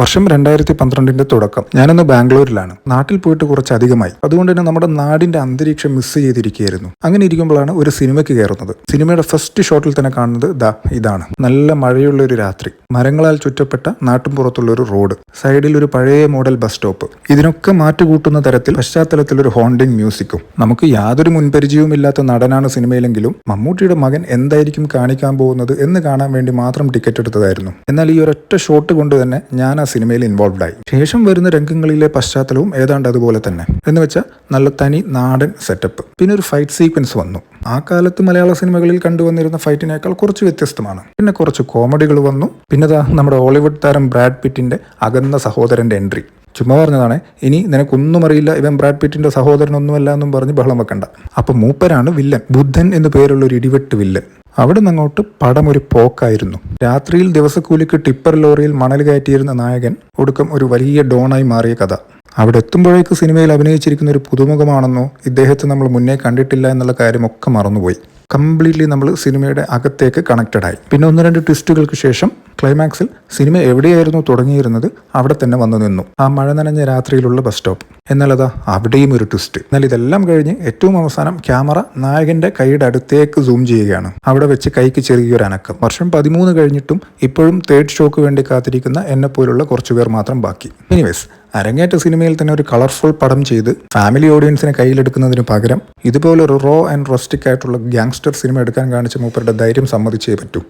വർഷം രണ്ടായിരത്തി പന്ത്രണ്ടിന്റെ തുടക്കം. ഞാനിന്ന് ബാംഗ്ലൂരിലാണ്. നാട്ടിൽ പോയിട്ട് കുറച്ചധികമായി. അതുകൊണ്ട് തന്നെ നമ്മുടെ നാടിന്റെ അന്തരീക്ഷം മിസ് ചെയ്തിരിക്കുകയായിരുന്നു. അങ്ങനെ ഇരിക്കുമ്പോഴാണ് ഒരു സിനിമയ്ക്ക് കയറുന്നത്. സിനിമയുടെ ഫസ്റ്റ് ഷോട്ടിൽ തന്നെ കാണുന്നത് ദ ഇതാണ്. നല്ല മഴയുള്ള ഒരു രാത്രി. മരങ്ങളാൽ ചുറ്റപ്പെട്ട നാട്ടുംപുറത്തുള്ള ഒരു റോഡ് സൈഡിൽ ഒരു പഴയ മോഡൽ ബസ് സ്റ്റോപ്പ് ഇതിനൊക്കെ മാറ്റുകൂട്ടുന്ന തരത്തിൽ പശ്ചാത്തലത്തിൽ ഒരു ഹോണ്ടിങ് മ്യൂസിക്കും നമുക്ക് യാതൊരു മുൻപരിചയവും ഇല്ലാത്ത നടനാണ് സിനിമയിലെങ്കിലും മമ്മൂട്ടിയുടെ മകൻ എന്തായിരിക്കും കാണിക്കാൻ പോകുന്നത് എന്ന് കാണാൻ വേണ്ടി മാത്രം ടിക്കറ്റ് എടുത്തതായിരുന്നു. എന്നാൽ ഈ ഒരൊറ്റ ഷോട്ട് കൊണ്ട് തന്നെ ഞാൻ ആ സിനിമയിൽ ഇൻവോൾവായി ശേഷം വരുന്ന രംഗങ്ങളിലെ പശ്ചാത്തലവും ഏതാണ്ട് അതുപോലെ തന്നെ. എന്ന് വെച്ചാൽ നല്ല തനി നാടൻ സെറ്റപ്പ് പിന്നെ ഒരു ഫൈറ്റ് സീക്വൻസ് വന്നു. ആ കാലത്ത് മലയാള സിനിമകളിൽ കണ്ടുവന്നിരുന്ന ഫൈറ്റിനേക്കാൾ കുറച്ച് വ്യത്യസ്തമാണ്. പിന്നെ കുറച്ച് കോമഡികൾ വന്നു. പിന്നെ നമ്മുടെ ഹോളിവുഡ് താരം ബ്രാഡ് പിറ്റിന്റെ അകന്ന സഹോദരന്റെ എൻട്രി ചുമ്മാ പറഞ്ഞതാണ്. ഇനി നിനക്കൊന്നും അറിയില്ല ഇവൻ ബ്രാഡ് പിറ്റിന്റെ സഹോദരനൊന്നുമല്ല എന്നും പറഞ്ഞ് ബഹളം വെക്കണ്ട. അപ്പൊ മൂപ്പരാണ് വില്ലൻ. ബുദ്ധൻ എന്ന് പേരുള്ള ഒരു ഇടിവെട്ട് വില്ലൻ. അവിടെ നിന്നങ്ങോട്ട് പടം ഒരു പോക്കായിരുന്നു. രാത്രിയിൽ ദിവസക്കൂലിക്ക് ടിപ്പർ ലോറിയിൽ മണൽ കയറ്റിയിരുന്ന നായകൻ ഒടുക്കം ഒരു വലിയ ഡോണായി മാറിയ കഥ. അവിടെ എത്തുമ്പോഴേക്ക് സിനിമയിൽ അഭിനയിച്ചിരിക്കുന്ന ഒരു പുതുമുഖമാണെന്നോ ഇദ്ദേഹത്തെ നമ്മൾ മുന്നേ കണ്ടിട്ടില്ല എന്നുള്ള കാര്യമൊക്കെ മറന്നുപോയി. കംപ്ലീറ്റ്ലി നമ്മൾ സിനിമയുടെ അകത്തേക്ക് കണക്റ്റഡായി. പിന്നെ ഒന്ന് രണ്ട് ട്വിസ്റ്റുകൾക്ക് ശേഷം ക്ലൈമാക്സിൽ സിനിമ എവിടെയായിരുന്നു തുടങ്ങിയിരുന്നത് അവിടെ തന്നെ വന്നു നിന്നു. ആ മഴ നനഞ്ഞ രാത്രിയിലുള്ള ബസ് സ്റ്റോപ്പ്. എന്നാൽ അതാ അവിടെയും ഒരു ട്വിസ്റ്റ് എന്നാൽ ഇതെല്ലാം കഴിഞ്ഞ് ഏറ്റവും അവസാനം ക്യാമറ നായകന്റെ കൈയുടെ അടുത്തേക്ക് സൂം ചെയ്യുകയാണ്. അവിടെ വെച്ച് കൈക്ക് ചെറിയൊരു അനക്കം. വർഷം പതിമൂന്ന് കഴിഞ്ഞിട്ടും ഇപ്പോഴും തേർഡ് ഷോക്ക് വേണ്ടി കാത്തിരിക്കുന്ന എന്നെ പോലുള്ള കുറച്ചുപേർ മാത്രം ബാക്കി. എനിവേസ് അരങ്ങേറ്റ സിനിമയിൽ തന്നെ ഒരു കളർഫുൾ പടം ചെയ്ത് ഫാമിലി ഓഡിയൻസിനെ കയ്യിലെടുക്കുന്നതിന് പകരം ഇതുപോലെ ഒരു റോ ആൻഡ് റൊസ്റ്റിക് ആയിട്ടുള്ള ഗ്യാങ്സ്റ്റർ സിനിമ എടുക്കാൻ കാണിച്ച മൂപ്പരുടെ ധൈര്യം സമ്മതിച്ചേ പറ്റൂ.